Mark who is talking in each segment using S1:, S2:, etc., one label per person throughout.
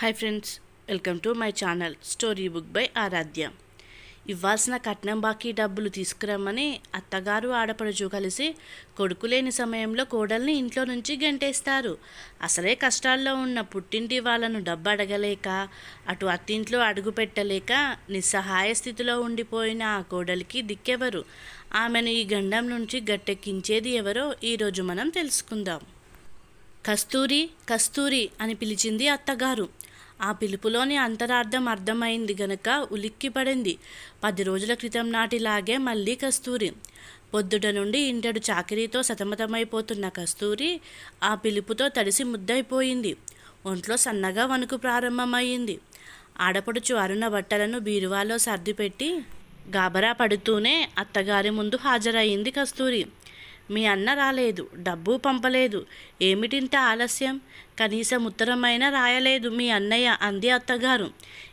S1: Hi friends welcome to my channel story book by Aradhya ఇవ్వాల్సిన కట్నం బాకీ డబ్బులు తీసుకురమ్మని అత్తగారు ఆడపడుచు కలిసి కొడుకు లేని సమయంలో కోడల్ని ఇంట్లో నుంచి గెంటేస్తారు. అసలే కష్టాల్లో ఉన్న పుట్టింటి వాళ్ళను డబ్బు అడగలేక అటు అత్తింట్లో అడుగు పెట్టలేక నిస్సహాయ స్థితిలో ఉండిపోయిన ఆ కోడలికి దిక్కెవరు? ఆమెను ఈ గండం నుంచి గట్టెక్కించేది ఎవరో ఈరోజు మనం తెలుసుకుందాం. కస్తూరి కస్తూరి అని పిలిచింది అత్తగారు. ఆ పిలుపులోని అంతరార్థం అర్థమైంది గనక ఉలిక్కిపడింది. పది రోజుల క్రితం నాటిలాగే మళ్ళీ కస్తూరి. పొద్దుట నుండి ఇంటడు చాకరీతో సతమతమైపోతున్న కస్తూరి ఆ పిలుపుతో తడిసి ముద్దైపోయింది. ఒంట్లో సన్నగా వణుకు ప్రారంభమైంది. ఆడపడుచు అరుణ బట్టలను బీరువాలో సర్దిపెట్టి గాబరా పడుతూనే అత్తగారి ముందు హాజరయ్యింది కస్తూరి. మీ అన్న రాలేదు డబ్బు పంపలేదు. ఏమిటింత ఆలస్యం? కనీసం ఉత్తరమైనా రాయలేదు మీ అన్నయ్య అంది అత్తగారు.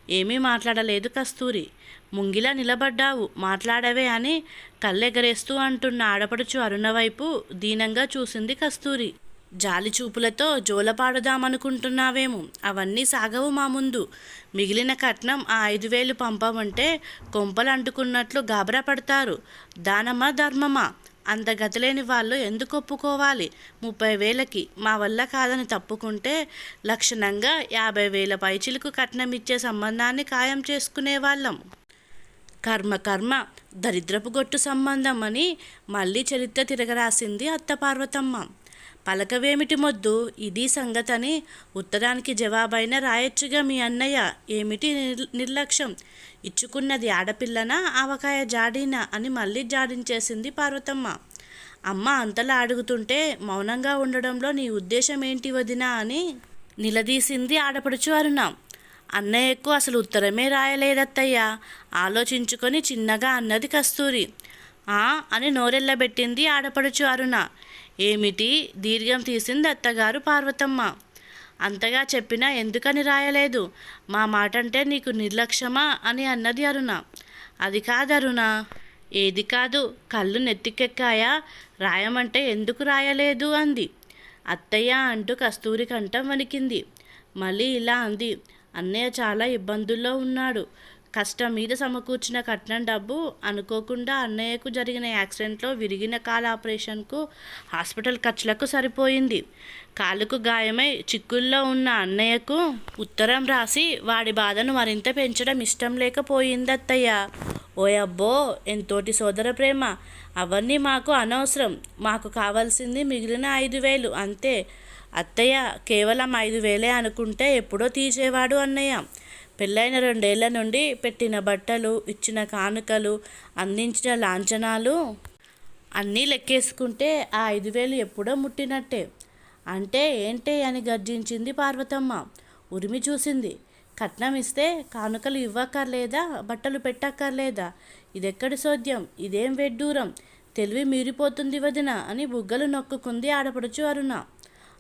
S1: ఏమీ మాట్లాడలేదు కస్తూరి. ముంగిలా నిలబడ్డావు మాట్లాడవే అని కళ్ళెగరేస్తూ అంటున్న ఆడపడుచు అరుణ వైపు దీనంగా చూసింది కస్తూరి. జాలి చూపులతో జోలపాడుదామనుకుంటున్నావేమో అవన్నీ సాగవు మా ముందు. మిగిలిన కట్నం ఆ ఐదు వేలు పంపమంటే కొంపలు అంటుకున్నట్లు గాబరా పడతారు. దానమా ధర్మమా? అంత గతిలేని వాళ్ళు ఎందుకు ఒప్పుకోవాలి? ముప్పై వేలకి మా వల్ల కాదని తప్పుకుంటే లక్షణంగా యాభై వేల పైచిలకు కట్నం ఇచ్చే సంబంధాన్ని ఖాయం చేసుకునే వాళ్ళం. కర్మ కర్మ దరిద్రపు గొట్టు సంబంధం అని మళ్ళీ చరిత్ర తిరగరాసింది అత్త పార్వతమ్మ పలకవేమిటి మొద్దు? ఇది సంగతని ఉత్తరానికి జవాబైన రాయొచ్చుగా మీ అన్నయ్య. ఏమిటి నిర్- నిర్లక్ష్యం? ఇచ్చుకున్నది ఆడపిల్లనా? ఆవకాయ జాడీనా? అని మళ్ళీ జాడించేసింది పార్వతమ్మ. అమ్మ అంతలా అడుగుతుంటే మౌనంగా ఉండడంలో నీ ఉద్దేశం ఏంటి వదినా అని నిలదీసింది ఆడపడుచు అరుణ. అన్నయ్యకు అసలు ఉత్తరమే రాయలేదత్తయ్యా. ఆలోచించుకొని చిన్నగా అన్నది కస్తూరి. ఆ అని నోరెళ్ళబెట్టింది ఆడపడుచు అరుణ. ఏమిటి? దీర్ఘం తీసింది అత్తగారు పార్వతమ్మ. అంతగా చెప్పినా ఎందుకని రాయలేదు? మా మాట అంటే నీకు నిర్లక్ష్యమా? అని అన్నది అరుణ. అది కాదు అరుణ. ఏది కాదు కళ్ళు నెత్తికెక్కాయా? రాయమంటే ఎందుకు రాయలేదు? అంది. అత్తయ్య అంటూ కస్తూరి కంఠం వణికింది. మళ్ళీ ఇలా అంది. అన్నయ్య చాలా ఇబ్బందుల్లో ఉన్నాడు. కష్టం మీద సమకూర్చిన కట్నం డబ్బు అనుకోకుండా అన్నయ్యకు జరిగిన యాక్సిడెంట్లో విరిగిన కాలు ఆపరేషన్కు హాస్పిటల్ ఖర్చులకు సరిపోయింది. కాలుకు గాయమై చిక్కుల్లో ఉన్న అన్నయ్యకు ఉత్తరం రాసి వాడి బాధను మరింత పెంచడం ఇష్టం లేకపోయింది అత్తయ్య ఓయబ్బో ఎంతోటి సోదర ప్రేమ. అవన్నీ మాకు అనవసరం. మాకు కావాల్సింది మిగిలిన ఐదు వేలు అంతే. అత్తయ్య కేవలం ఐదు వేలే అనుకుంటే ఎప్పుడో తీసేవాడు అన్నయ్య. పెళ్ళైన రెండేళ్ళ నుండి పెట్టిన బట్టలు ఇచ్చిన కానుకలు అందించిన లాంఛనాలు అన్నీ లెక్కేసుకుంటే ఆ ఐదు వేలు ఎప్పుడో ముట్టినట్టే. అంటే ఏంటే అని గర్జించింది పార్వతమ్మ. ఉరిమి చూసింది. కట్నం ఇస్తే కానుకలు ఇవ్వక్కర్లేదా? బట్టలు పెట్టక్కర్లేదా? ఇదెక్కడి సోద్యం ఇదేం వెడ్డూరం? తెలివి మీరిపోతుంది వదిన అని బుగ్గలు నొక్కుకుంది ఆడపడుచు అరుణ.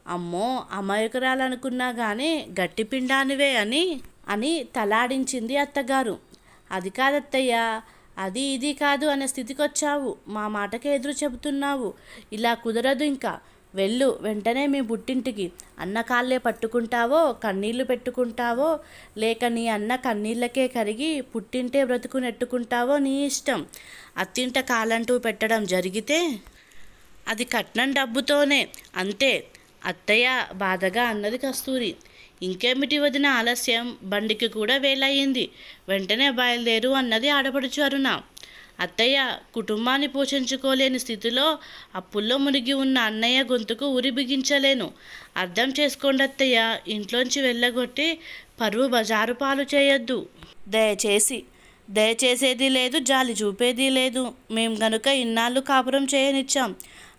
S1: అమ్మో అమాయకురాలనుకున్నా కానీ గట్టి పిండానివే అని అని తలాడించింది అత్తగారు. అది కాదత్తయ్యా అది ఇది కాదు అనే స్థితికి వచ్చావు మా మాటకే ఎదురు చెబుతున్నావు. ఇలా కుదరదు ఇంకా. వెళ్ళు వెంటనే మీ పుట్టింటికి అన్న కాళ్ళే పట్టుకుంటావో కన్నీళ్ళు పెట్టుకుంటావో లేక నీ అన్న కన్నీళ్ళకే కరిగి పుట్టింటే బ్రతుకు నెట్టుకుంటావో నీ ఇష్టం. అత్తింట కాలంటూ పెట్టడం జరిగితే అది కట్నం డబ్బుతోనే. అంతే. అత్తయ్య బాధగా అన్నది కస్తూరి. ఇంకేమిటి వదిన ఆలస్యం? బండికి కూడా వేలయ్యింది. వెంటనే బయలుదేరు అన్నది ఆడపడుచు అరుణ అత్తయ్య కుటుంబాన్ని పోషించుకోలేని స్థితిలో అప్పుల్లో మునిగి ఉన్న అన్నయ్య గొంతుకు ఉరి బిగించలేను. అర్థం చేసుకోండి అత్తయ్య ఇంట్లోంచి వెళ్ళగొట్టి పరువు బజారు పాలు చేయొద్దు. దయచేసి దయచేసేది లేదు జాలి చూపేది లేదు. మేము గనుక ఇన్నాళ్ళు కాపురం చేయనిచ్చాం.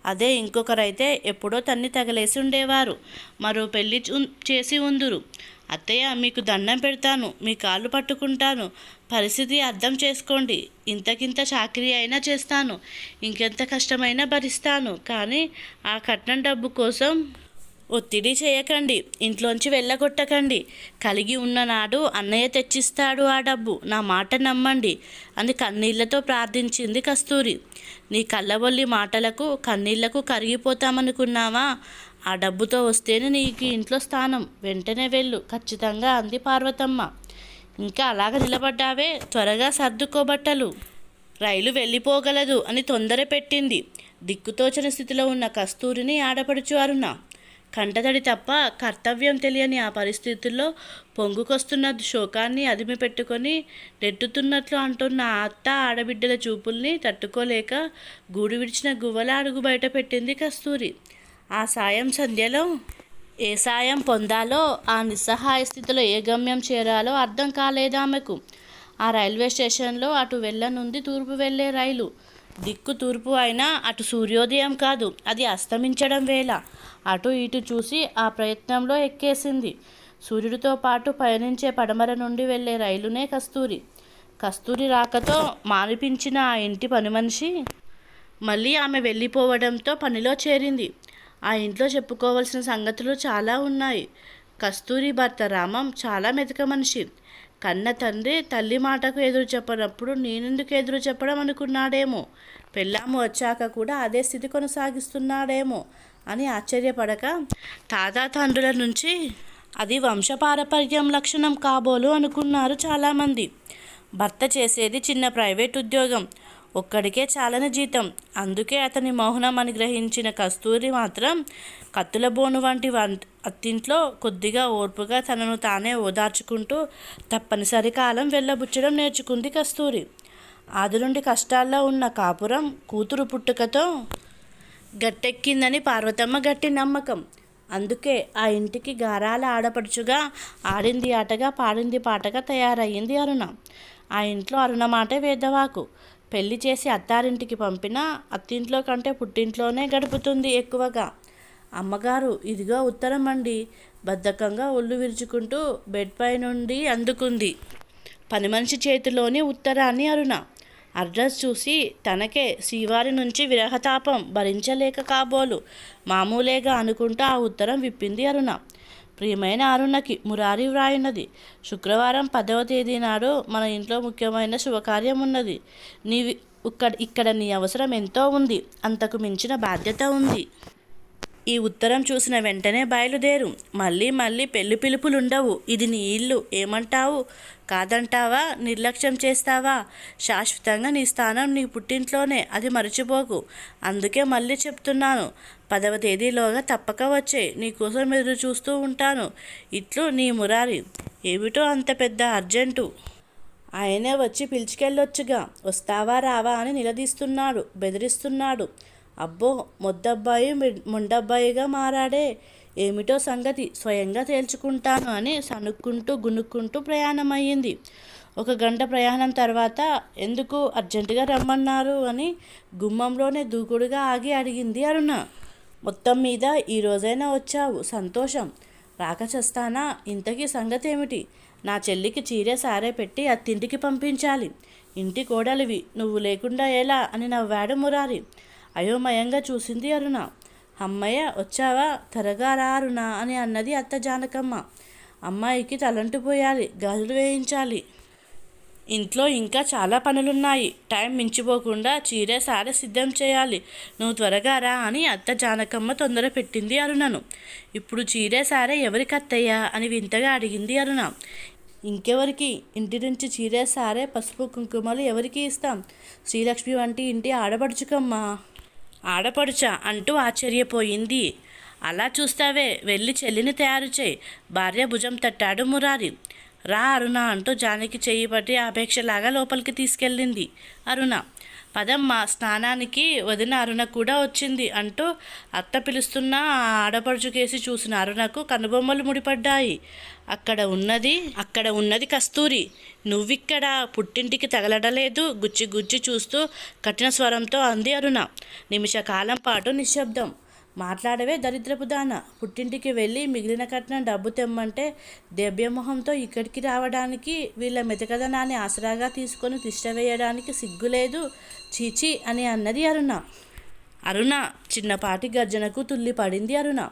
S1: అదే ఇంకొకరైతే ఎప్పుడో తన్ని తగలేసి ఉండేవారు. మరో పెళ్ళి చేసి ఉందురు. అత్తయ్య మీకు దండం పెడతాను. మీ కాళ్ళు పట్టుకుంటాను. పరిస్థితి అర్థం చేసుకోండి. ఇంతకింత చాకరీ అయినా చేస్తాను. ఇంకెంత కష్టమైనా భరిస్తాను. కానీ ఆ కట్నం డబ్బు కోసం ఒత్తిడి చేయకండి ఇంట్లోంచి వెళ్ళగొట్టకండి. కలిగి ఉన్ననాడు అన్నయ్య తెచ్చిస్తాడు ఆ డబ్బు నా మాట నమ్మండి అని కన్నీళ్ళతో ప్రార్థించింది కస్తూరి. నీ కళ్ళబొల్లి మాటలకు కన్నీళ్ళకు కరిగిపోతామనుకున్నావా? ఆ డబ్బుతో వస్తేనే నీకు ఇంట్లో స్థానం. వెంటనే వెళ్ళు ఖచ్చితంగా అంది పార్వతమ్మ. ఇంకా అలాగ నిలబడ్డావే త్వరగా సర్దుకోబట్టలు రైలు వెళ్ళిపోగలదు అని తొందర పెట్టింది దిక్కుతోచని స్థితిలో ఉన్న కస్తూరిని ఆడపడుచు అరుణ. కంటతడి తప్ప కర్తవ్యం తెలియని ఆ పరిస్థితుల్లో పొంగుకొస్తున్న శోకాన్ని అదిమి పెట్టుకొని నెట్టుతున్నట్లు అంటున్న అత్త ఆడబిడ్డల చూపుల్ని తట్టుకోలేక గూడు విడిచిన గువ్వల అడుగు బయట పెట్టింది కస్తూరి. ఆ సాయం సంధ్యలో ఏ సాయం పొందాలో ఆ నిస్సహాయ స్థితిలో ఏ గమ్యం చేరాలో అర్థం కాలేదు ఆమెకు. ఆ రైల్వే స్టేషన్లో అటు వెళ్ళనుంది తూర్పు వెళ్ళే రైలు. దిక్కు తూర్పు అయినా అటు సూర్యోదయం కాదు అది అస్తమించడం వేళ. అటు ఇటు చూసి ఆ ప్రయత్నంలో ఎక్కేసింది. సూర్యుడితో పాటు పయనించే పడమర నుండి వెళ్ళే రైలునే కస్తూరి. కస్తూరి రాకతో మానిపించిన ఆ ఇంటి పని మనిషి మళ్ళీ ఆమె వెళ్ళిపోవడంతో పనిలో చేరింది. ఆ ఇంట్లో చెప్పుకోవాల్సిన సంగతులు చాలా ఉన్నాయి. కస్తూరి భర్త రామం చాలా మెతక మనిషి. కన్న తండ్రి తల్లి మాటకు ఎదురు చెప్పనప్పుడు నేనెందుకు ఎదురు చెప్పడం అనుకున్నాడేమో. పెళ్ళాము వచ్చాక కూడా అదే స్థితి కొనసాగిస్తున్నాడేమో. అని ఆశ్చర్యపడక తాతా తండ్రుల నుంచి అది వంశపారపర్యం లక్షణం కాబోలు అనుకున్నారు చాలామంది. భర్త చేసేది చిన్న ప్రైవేట్ ఉద్యోగం. ఒక్కడికే చాలని జీతం. అందుకే అతని మౌనం అని గ్రహించిన కస్తూరి మాత్రం కత్తుల బోను వంటి వన్ అత్తింట్లో కొద్దిగా ఓర్పుగా తనను తానే ఓదార్చుకుంటూ తప్పనిసరి కాలం వెళ్ళబుచ్చడం నేర్చుకుంది కస్తూరి. ఆది నుండి కష్టాల్లో ఉన్న కాపురం కూతురు పుట్టుకతో గట్టెక్కిందని పార్వతమ్మ గట్టి నమ్మకం. అందుకే ఆ ఇంటికి గారాల ఆడపడుచుగా ఆడింది ఆటగా పాడింది పాటగా తయారయ్యింది అరుణ. ఆ ఇంట్లో అరుణ మాటే వేదవాకు. పెళ్ళి చేసి అత్తారింటికి పంపినా అత్తింట్లో కంటే పుట్టింట్లోనే గడుపుతుంది ఎక్కువగా. అమ్మగారు ఇదిగో ఉత్తరం అండి. బద్ధకంగా ఒళ్ళు విరుచుకుంటూ బెడ్ పై నుండి అందుకుంది. పని మనిషి చేతిలోని ఉత్తరాన్ని అరుణ అడ్రస్ చూసి తనకే శ్రీవారి నుంచి విరహతాపం భరించలేక కాబోలు. మామూలేగా అనుకుంటూ ఆ ఉత్తరం విప్పింది అరుణ. ప్రియమైన అరుణకి మురారి వ్రాయున్నది. శుక్రవారం పదవ తేదీ నాడు మన ఇంట్లో ముఖ్యమైన శుభకార్యం ఉన్నది. నీవి ఇక్కడ ఇక్కడ నీ అవసరం ఎంతో ఉంది. అంతకు మించిన బాధ్యత ఉంది. ఈ ఉత్తరం చూసిన వెంటనే బయలుదేరు. మళ్ళీ మళ్ళీ పెళ్ళి పిలుపులుండవు. ఇది నీ ఇల్లు. ఏమంటావు? కాదంటావా? నిర్లక్ష్యం చేస్తావా? శాశ్వతంగా నీ స్థానం నీ పుట్టింట్లోనే. అది మర్చిపోకు. అందుకే మళ్ళీ చెప్తున్నాను. పదవ తేదీలోగా తప్పక వచ్చే. నీకోసం ఎదురు చూస్తూ ఉంటాను. ఇట్లు నీ మురారి. ఏమిటో అంత పెద్ద అర్జెంటు? ఆయనే వచ్చి పిలిచికెళ్ళొచ్చుగా. వస్తావా రావా అని నిలదీస్తున్నాడు. బెదిరిస్తున్నాడు. అబ్బో మొద్దబ్బాయి ముండబ్బాయిగా మొండబ్బాయిగా మారాడే. ఏమిటో సంగతి స్వయంగా తేల్చుకుంటాను అని సనుక్కుంటూ గునుక్కుంటూ ప్రయాణమయ్యింది. ఒక గంట ప్రయాణం తర్వాత ఎందుకు అర్జెంటుగా రమ్మన్నారు అని గుమ్మంలోనే దూకుడుగా ఆగి అడిగింది అరుణ. మొత్తం మీద ఈ రోజైనా వచ్చావు సంతోషం. రాక చేస్తానా? ఇంతకీ సంగతి ఏమిటి నా చెల్లికి చీరే సారే పెట్టి అత్తింటికి పంపించాలి. ఇంటి కోడలివి నువ్వు లేకుండా ఎలా? అని నవ్వాడు మురారి. అయోమయంగా చూసింది అరుణ. అమ్మయ్య వచ్చావా? త్వరగా రా అరుణ అని అన్నది అత్త జానకమ్మ. అమ్మాయికి తలంటు పోయాలి గాజులు వేయించాలి. ఇంట్లో ఇంకా చాలా పనులున్నాయి. టైం మించిపోకుండా చీరే సారే సిద్ధం చేయాలి. నువ్వు త్వరగా రా అని అత్త జానకమ్మ తొందర పెట్టింది అరుణను. ఇప్పుడు చీరే సారే ఎవరికి అత్తయ్యా? అని వింతగా అడిగింది అరుణ. ఇంకెవరికి? ఇంటి నుంచి చీరే సారే పసుపు కుంకుమలు ఎవరికి ఇస్తాం? శ్రీలక్ష్మి వంటి ఇంటి ఆడపడుచుకమ్మా. ఆడపడుచా అంటూ ఆశ్చర్యపోయింది. అలా చూస్తావే వెళ్ళి చెల్లిని తయారు చేయి భార్య భుజం తట్టాడు మురారి. రా అరుణ అంటూ జానకి చేయి పట్టి ఆపేక్షలాగా లోపలికి తీసుకెళ్ళింది అరుణ. పదమ్మ స్నానానికి వదిన అరుణ కూడా వచ్చింది అంటూ అత్త పిలుస్తున్న ఆ ఆడపడుచు కేసి చూసిన అరుణకు కనుబొమ్మలు ముడిపడ్డాయి. అక్కడ ఉన్నది అక్కడ ఉన్నది కస్తూరి. నువ్విక్కడ పుట్టింటికి తగలడలేదు గుచ్చి గుచ్చి చూస్తూ కఠిన స్వరంతో అంది అరుణ. నిమిషకాలం పాటు నిశ్శబ్దం. మాట్లాడవే దరిద్రపు దాన. పుట్టింటికి వెళ్ళి మిగిలిన కట్నం డబ్బు తెమ్మంటే దెబ్బ్యమొహంతో ఇక్కడికి రావడానికి వీళ్ళ మెతకదనాన్ని ఆసరాగా తీసుకొని తిష్ట వేయడానికి సిగ్గులేదు. చీచి అని అన్నది అరుణ. అరుణ చిన్నపాటి గర్జనకు తుల్లి పడింది అరుణ.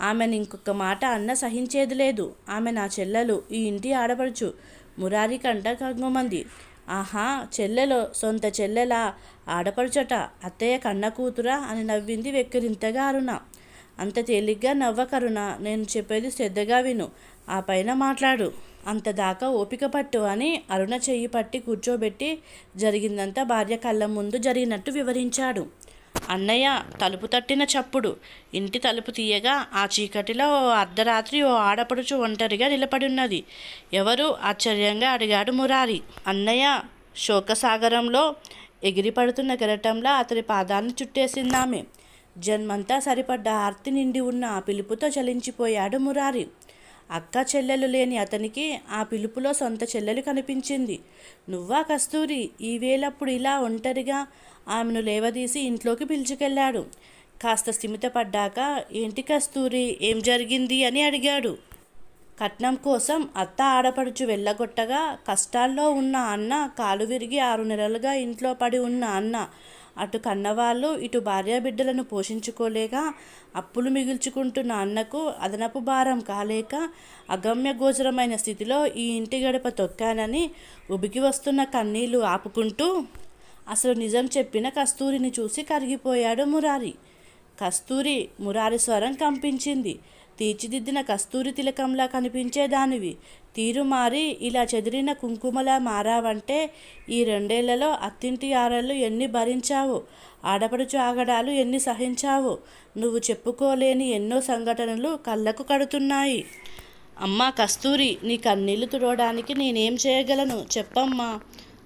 S1: ఆమెను ఇంకొక మాట అన్న సహించేది లేదు. ఆమె నా చెల్లెలు ఈ ఇంటి ఆడపడుచు. మురారి కంట కంగుమంది ఆహా చెల్లెలో సొంత చెల్లెలా? ఆడపడుచట అత్తయ్య కన్న కూతురా అని నవ్వింది వెక్కిరింతగా అరుణ అంత తేలిగ్గా నవ్వకరుణ నేను చెప్పేది శ్రద్ధగా విను. ఆ పైన మాట్లాడు. అంత దాకా ఓపిక పట్టు అని అరుణ చెయ్యి పట్టి కూర్చోబెట్టి జరిగిందంతా భార్య కళ్ళ ముందు జరిగినట్టు వివరించాడు. అన్నయ్య తలుపు తట్టిన చప్పుడు. ఇంటి తలుపు తీయగా ఆ చీకటిలో ఓ అర్ధరాత్రి ఓ ఆడపడుచు ఒంటరిగా నిలబడి ఉన్నది ఎవరు? ఆశ్చర్యంగా అడిగాడు మురారి. అన్నయ్య శోకసాగరంలో ఎగిరిపడుతున్న కెరటంలా అతని పాదాన్ని చుట్టేసిందామె. జన్మంతా సరిపడ్డ ఆర్తి నిండి ఉన్న ఆ పిలుపుతో చలించిపోయాడు మురారి. అక్క చెల్లెలు లేని అతనికి ఆ పిలుపులో సొంత చెల్లెలు కనిపించింది. నువ్వా కస్తూరి? ఈ ఇలా ఒంటరిగా ఆమెను లేవదీసి ఇంట్లోకి పిలుచుకెళ్ళాడు. కాస్త స్థిమితపడ్డాక ఏంటి కస్తూరి? ఏం జరిగింది? అని అడిగాడు. కట్నం కోసం అత్త ఆడపడుచు వెళ్ళగొట్టగా కష్టాల్లో ఉన్న అన్న కాలు విరిగి ఆరు నెలలుగా ఇంట్లో పడి ఉన్న అన్న అటు కన్నవాళ్ళు ఇటు భార్యాబిడ్డలను పోషించుకోలేక అప్పులు మిగుల్చుకుంటున్న అన్నకు అదనపు భారం కాలేక అగమ్య గోచరమైన స్థితిలో ఈ ఇంటి గడప తొక్కానని ఉబికి వస్తున్న కన్నీళ్ళు ఆపుకుంటూ అసలు నిజం చెప్పిన కస్తూరిని చూసి కరిగిపోయాడు మురారి. కస్తూరి మురారి స్వరం కంపించింది. తీర్చిదిద్దిన కస్తూరి తిలకంలా కనిపించేదానివి. తీరు మారి ఇలా చెదిరిన కుంకుమలా మారావంటే ఈ రెండేళ్ళలో అత్తింటి ఆరళ్ళు ఎన్ని భరించావు? ఆడపడుచు ఆగడాలు ఎన్ని సహించావు? నువ్వు చెప్పుకోలేని ఎన్నో సంఘటనలు కళ్ళకు కడుతున్నాయి. అమ్మా కస్తూరి నీ కన్నీళ్ళు తుడవడానికి నేనేం చేయగలను? చెప్పమ్మా.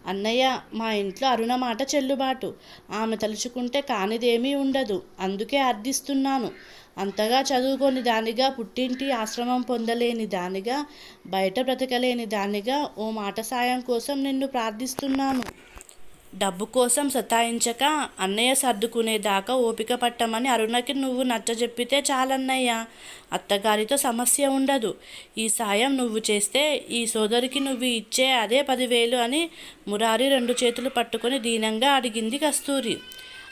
S1: అన్నయ్య మా ఇంట్లో అరుణ మాట చెల్లుబాటు. ఆమె తలుచుకుంటే కానిదేమీ ఉండదు. అందుకే అర్థిస్తున్నాను. అంతగా చదువుకొని దానిగా పుట్టింటి ఆశ్రమం పొందలేని దానిగా బయట బ్రతకలేని దానిగా ఓ మాట సాయం కోసం నిన్ను ప్రార్థిస్తున్నాను. డబ్బు కోసం సతాయించక అన్నయ్య సర్దుకునేదాకా ఓపిక పట్టమని అరుణకి నువ్వు నచ్చజెప్పితే చాలన్నయ్య. అత్తగారితో సమస్య ఉండదు. ఈ సాయం నువ్వు చేస్తే ఈ సోదరికి నువ్వు ఇచ్చే అదే పదివేలు అని మురారి రెండు చేతులు పట్టుకొని దీనంగా అడిగింది కస్తూరి.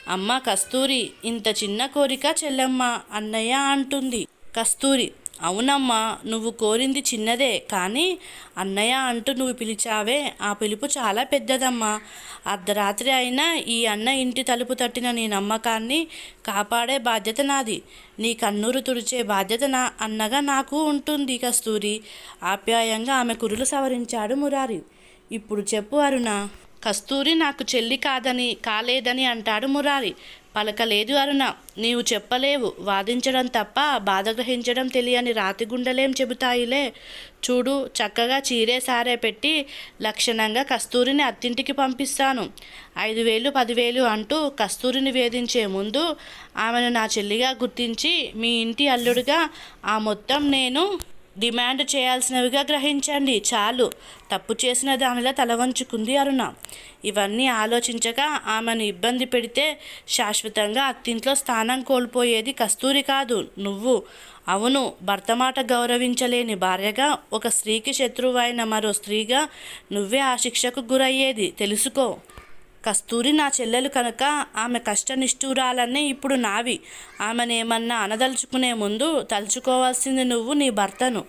S1: అమ్మ కస్తూరి ఇంత చిన్న కోరిక చెల్లెమ్మ అన్నయ్య అంటుంది. కస్తూరి అవునమ్మా నువ్వు కోరింది చిన్నదే కానీ అన్నయ్య అంటూ నువ్వు పిలిచావే ఆ పిలుపు చాలా పెద్దదమ్మా. అర్ధరాత్రి అయినా ఈ అన్న ఇంటి తలుపు తట్టిన నీ నమ్మకాన్ని కాపాడే బాధ్యత నాది. నీ కన్నూరు తుడిచే బాధ్యత నా అన్నగా నాకు ఉంటుంది కస్తూరి ఆప్యాయంగా ఆమె కురులు సవరించాడు మురారి. ఇప్పుడు చెప్పు అరుణ. కస్తూరి నాకు చెల్లి కాదని కాలేదని అంటాడు మురారి. పలకలేదు అరుణ. నీవు చెప్పలేవు. వాదించడం తప్ప బాధ గ్రహించడం తెలియని రాతి గుండెలేం చెబుతాయిలే. చూడు చక్కగా చీరే సారే పెట్టి లక్షణంగా కస్తూరిని అత్తింటికి పంపిస్తాను. ఐదు వేలు పదివేలు అంటూ కస్తూరిని వేధించే ముందు ఆమెను నా చెల్లిగా గుర్తించి మీ ఇంటి అల్లుడిగా ఆ మొత్తం నేను డిమాండ్ చేయాల్సినవిగా గ్రహించండి. చాలు. తప్పు చేసిన దానిలా తల వంచుకుంది అరుణ. ఇవన్నీ ఆలోచించగా ఆమెను ఇబ్బంది పెడితే శాశ్వతంగా అత్తింట్లో స్థానం కోల్పోయేది కస్తూరి కాదు నువ్వు. అవును భర్త మాట గౌరవించలేని భార్యగా ఒక స్త్రీకి శత్రువైన మరో స్త్రీగా నువ్వే ఆ శిక్షకు గురయ్యేది. తెలుసుకో. కస్తూరి నా చెల్లెలు కనుక ఆమె కష్టనిష్ఠూరాలన్నీ ఇప్పుడు నావి. ఆమెనేమన్నా అనదలుచుకునే ముందు తలుచుకోవాల్సింది నువ్వు నీ భర్తను.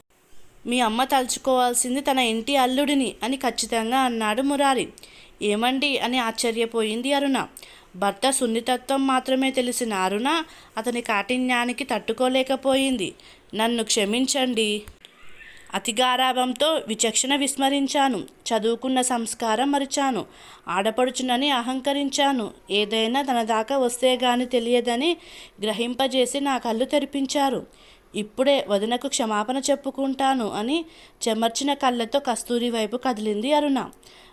S1: మీ అమ్మ తలుచుకోవాల్సింది తన ఇంటి అల్లుడిని అని ఖచ్చితంగా అన్నాడు మురారి. ఏమండి అని ఆశ్చర్యపోయింది అరుణ. భర్త సున్నితత్వం మాత్రమే తెలిసిన అరుణ అతని కాఠిన్యానికి తట్టుకోలేకపోయింది. నన్ను క్షమించండి. అతిగారాభంతో విచక్షణ విస్మరించాను. చదువుకున్న సంస్కారం మరిచాను. ఆడపడుచునని అహంకరించాను. ఏదైనా తన దాకా వస్తే గాని తెలియదని గ్రహింపజేసి నా కళ్ళు తెరిపించారు. ఇప్పుడే వదినకు క్షమాపణ చెప్పుకుంటాను అని చెమర్చిన కళ్ళతో కస్తూరి వైపు కదిలింది అరుణ.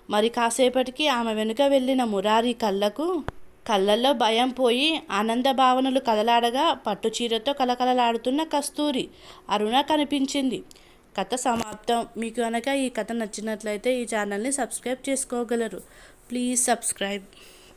S1: మరి కాసేపటికి ఆమె వెనుక వెళ్ళిన మురారి కళ్ళకు కళ్ళల్లో భయం పోయి ఆనంద భావనలు కదలాడగా పట్టుచీరతో కలకలలాడుతున్న కస్తూరి. అరుణ కనిపించింది. కథ సమాప్తం. మీకు కనుక ఈ కథ నచ్చినట్లయితే ఈ ఛానల్ని సబ్స్క్రైబ్ చేసుకోగలరు. Please subscribe.